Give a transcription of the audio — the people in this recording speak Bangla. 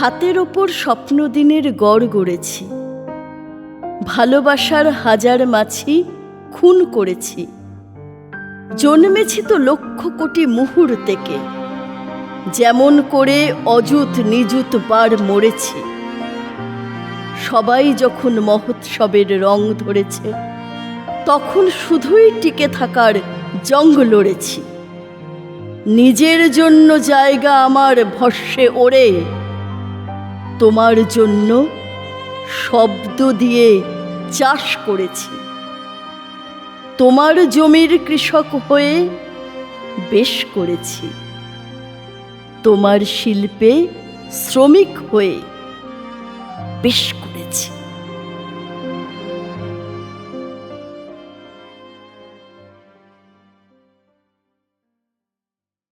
হাতের ওপর স্বপ্নদিনের গড় গড়েছি। ভালোবাসার হাজার মাছি খুন করেছি। জন্মেছি তো লক্ষ কোটি মুহূর্তেকে যেমন করে অযুত নিযুত বার মরেছি। সবাই যখন মহোৎসবের রং ধরেছে, তখন শুধুই টিকে থাকার জঙ্গ লড়েছি। নিজের জন্য জায়গা আমার ভস্যে ওড়ে। তোমার জন্য শব্দ দিয়ে চাষ করেছি। তোমার জমির কৃষক হয়ে বেশ করেছি। তোমার শিল্পে শ্রমিক হয়ে বেশ